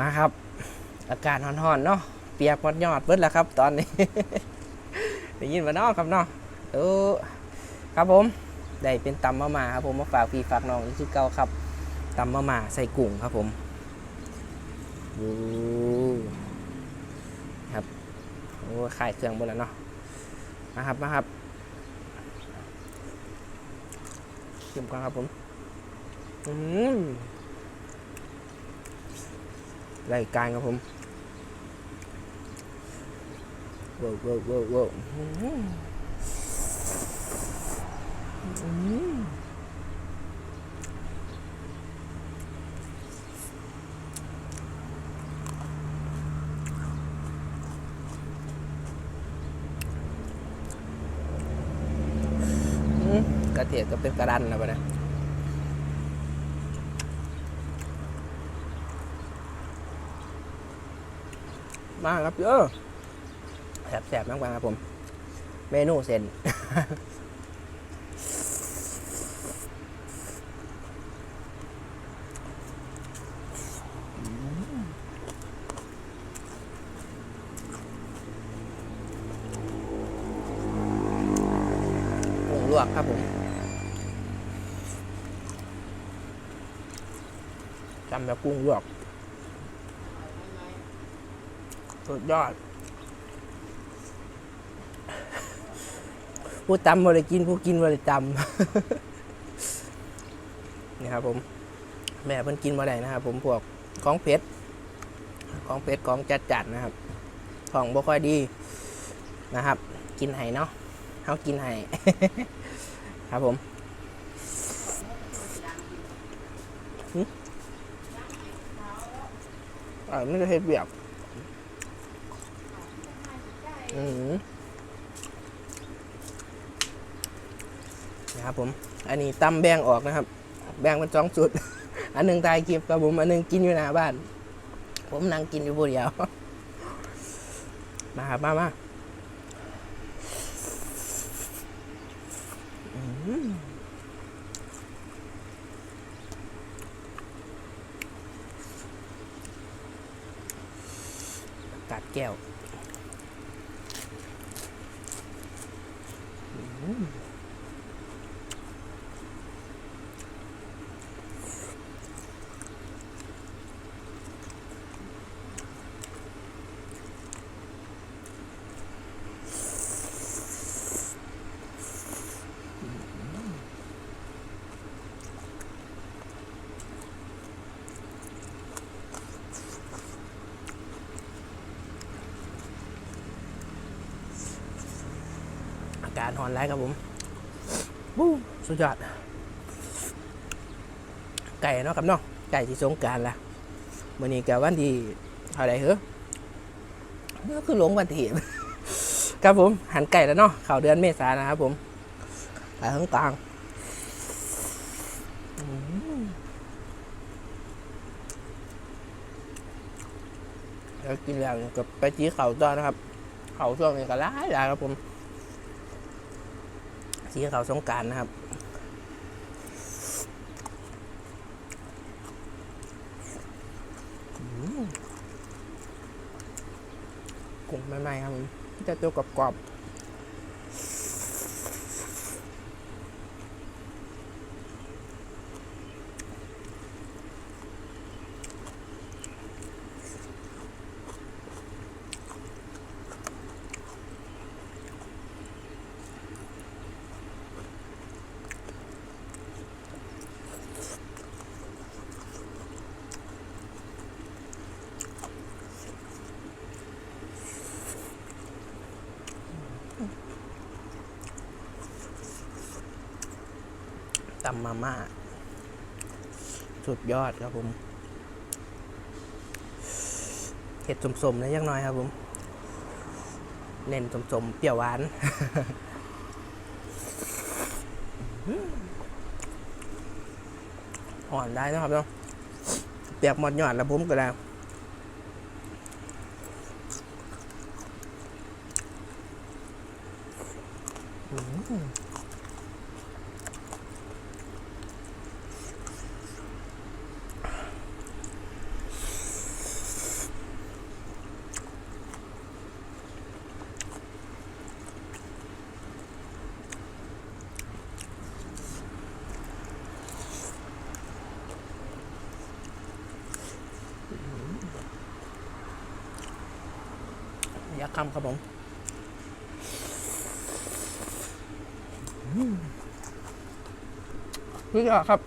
มาครับ อากาศร้อนๆเนาะเปียกหมดยอดเบิดแล้วครับ ตอนนี้ได้ยินมาเนาะครับเนาะเออครับผมได้เป็นตำมะมาครับผมมาฝากพี่ฝากน้องอีกคือเก่าครับตำมะมาใส่กุ้งครับผมดูครับโอ้ขายเครื่องหมดแล้วเนาะมาครับมาครับชิมก่อนครับผมอืม รายการครับผมว้าวว้าวว้าวว้าวอื้อออื้อหืออื้อกระเทียมก็เป็นกระดันแล้วปะเนี่ย มาครับเยอะแสบๆมากๆครับผม เมนูเส้นกุ้งลวกครับผมจำแบบกุ้งลวก สุดยอด ผู้ตำบริกิน ผู้กินบริจำนี่ครับผม แม่เพิ่นกินมาได้นะครับผมพวกของเผ็ดของเผ็ดของจัดจัดนะครับ ของบ่ค่อยดีนะครับ กินไห้เนาะเฮากินไห้ครับผมอ่าไม่ได้เฮ็ดเบียบ นะครับผม อันนี้ตำแบ่งออกนะครับ แบ่งเป็นสองจุด อันหนึ่งตายคลิปกับผม อันหนึ่งกินอยู่หน้าบ้าน ผมนั่งกินอยู่ผู้เดียว มาครับมามาอืมกัดแก้ว อา การหอนไร้ครับผมบู๊สุดยอด ไก่เนาะครับเนาะไก่ที่สงกรารละมื่อนี้กับวันที่เท่าไหรเหรอก็คือหลงวันที่ครับผมหันไก่แล้วเนาะเข่าเดือนเมษานะครับผมไก่ทั้งกลางแล้วกินแล้วกับไปจี้เข่าต่อนะครับ เข่าช่วงนี้ก็ร้ายหลายครับผม สีเขาวสงการนะครับ กุ้งใหม่ๆครับจะตัวกรอบๆ ตำมาม่า สุดยอดครับผมเห็ดสมๆนะยังน้อยครับผม เน้นสมๆ เปรี้ยวหวาน อ่อนได้นะครับเนาะเปียกหมดหยอดแล้วผมก็ได้ อยากคำครับผมอืมนี่ก็ครับ